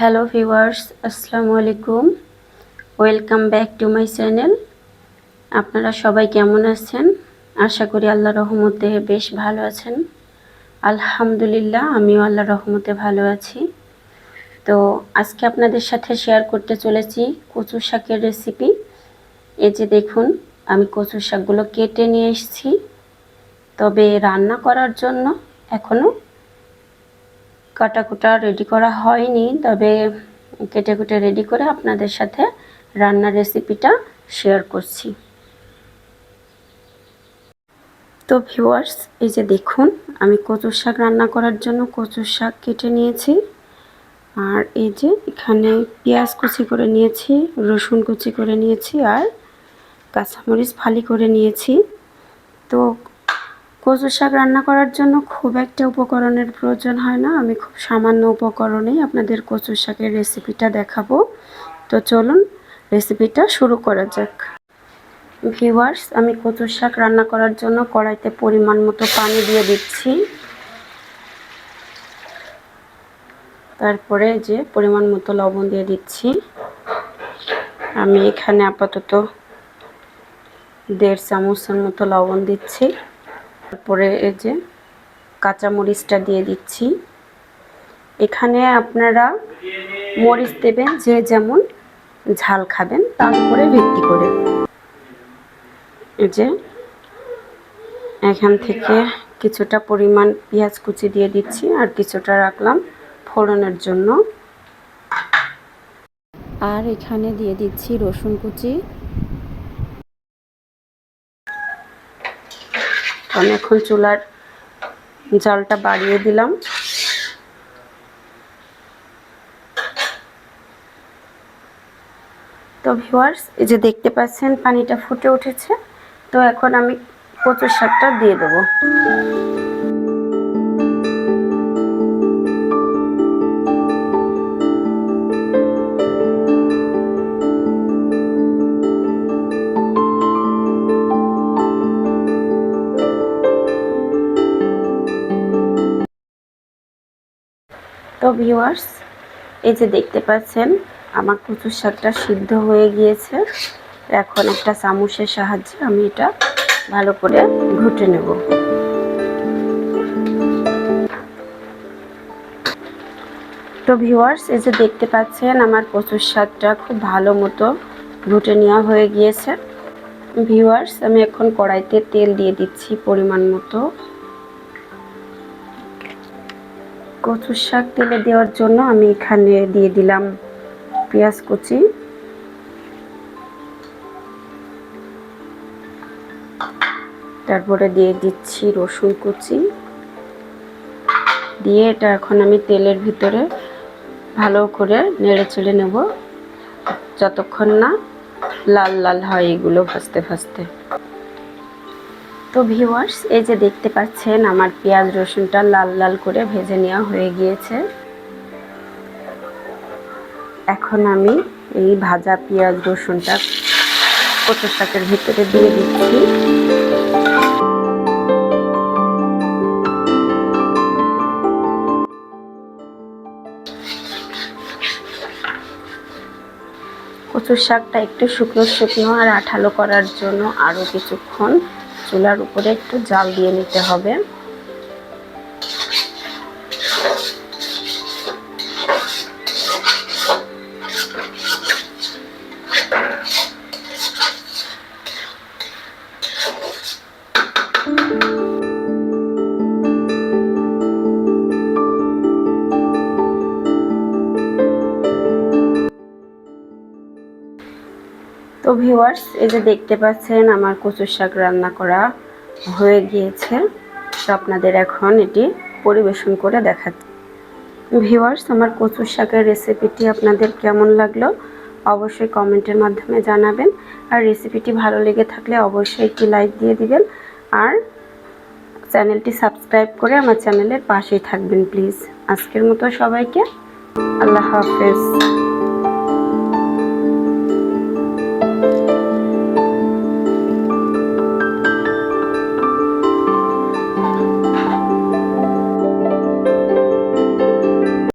Hello viewers আসসালামু আলাইকুম welcome back to my channel আপনারা সবাই কেমন আছেন? আশা করি আল্লাহ রহমতে বেশ ভালো আছেন। আলহামদুলিল্লাহ, আমিও আল্লাহ রহমতে ভালো আছি। তো আজকে আপনাদের সাথে শেয়ার করতে চলেছি কচু শাকের রেসিপি এই যে দেখুন, আমি কচু শাকগুলো কেটে নিয়ে এসেছি। তবে রান্না করার জন্য এখনও কাটাকুটা রেডি করা হয়নি, তবে কেটে কুটে রেডি করে আপনাদের সাথে রান্নার রেসিপিটা শেয়ার করছি। তো ভিউয়ার্স এই যে দেখুন, আমি কচুর শাক রান্না করার জন্য কচুর শাক কেটে নিয়েছি। আর এই যে এখানে পেঁয়াজ কুচি করে নিয়েছি, রসুন কুচি করে নিয়েছি আর কাঁচামরিচ ফালি করে নিয়েছি। তো কচু শাক রান্না করার জন্য খুব একটা উপকরণের প্রয়োজন হয় না। আমি খুব সামান্য উপকরণেই আপনাদের কচু শাকের রেসিপিটা দেখাবো। তো চলুন, রেসিপিটা শুরু করা যাক। ভিউয়ার্স, আমি কচু শাক রান্না করার জন্য কড়াইতে পরিমাণ মতো পানি দিয়ে দিচ্ছি। তারপরে যে পরিমাণ মতো লবণ দিয়ে দিচ্ছি। আমি এখানে আপাতত দেড় চামচের মতো লবণ দিচ্ছি। তারপরে এই যে কাঁচা মরিচটা দিয়ে দিচ্ছি। এখানে আপনারা মরিচ দেবেন, যে যেমন ঝাল খাবেন তার উপরে ভিত্তি করে। এই যে এখান থেকে কিছুটা পরিমাণ পেঁয়াজ কুচি দিয়ে দিচ্ছি আর কিছুটা রাখলাম ফোড়নের জন্য। আর এখানে দিয়ে দিচ্ছি রসুন কুচি। আমি এখন চুলার জালটা বাড়িয়ে দিলাম। তো ভিওয়ার্স এই যে দেখতে পাচ্ছেন, পানিটা ফুটে উঠেছে। তো এখন আমি কচুর শাকটা দিয়ে দেবো। তো ভিউয়ার্স এই যে দেখতে পাচ্ছেন, আমার কচুর শাকটা সিদ্ধ হয়ে গিয়েছে। এখন একটা চামচের সাহায্যে আমি এটা ভালো করে ঘুটে নেব। তো ভিউয়ার্স এই যে দেখতে পাচ্ছেন, আমার কচুর শাকটা খুব ভালো মতো ঘুটে নেওয়া হয়ে গিয়েছে। ভিউয়ার্স আমি এখন কড়াইতে তেল দিয়ে দিচ্ছি পরিমাণ মতো। কচুর শাক তেলে দেওয়ার জন্য আমি এখানে দিয়ে দিলাম পেঁয়াজ কুচি। তারপরে দিয়ে দিচ্ছি রসুন কুচি। দিয়ে এটা এখন আমি তেলের ভিতরে ভালো করে নেড়ে চেড়ে নেব। যতক্ষণ না লাল লাল হয় এগুলো ভাজতে ভাজতে। তো ভিউয়ার্স এই যে দেখতে পাচ্ছেন, আমার পেঁয়াজ রসুনটা লাল লাল করে ভেজে নেওয়া হয়ে গিয়েছে। এখন আমি এই ভাজা পেঁয়াজ রসুনটা কচু শাকের ভিতরে দিয়ে দিচ্ছি। কচুর শাকটা একটু শুকনো শুকনো আর আঠালো করার জন্য আরও কিছুক্ষণ চুলার উপরে একটু জাল দিয়ে নিতে হবে। তো ভিউয়ার্স এই যে দেখতে পাচ্ছেন আমার কচুর শাক রান্না করা হয়ে গিয়েছে। তো আপনাদের এখন এটি পরিবেশন করে দেখাচ্ছি ভিউয়ার্স আমার কচুর শাকের রেসিপিটি আপনাদের কেমন লাগল? অবশ্যই কমেন্টের মাধ্যমে জানাবেন। আর রেসিপিটি ভালো লেগে থাকলে অবশ্যই একটি লাইক দিয়ে দিবেন। আর চ্যানেলটি সাবস্ক্রাইব করে আমার চ্যানেলের পাশেই থাকবেন প্লিজ আজকের মতো সবাইকে আল্লাহ হাফেজ।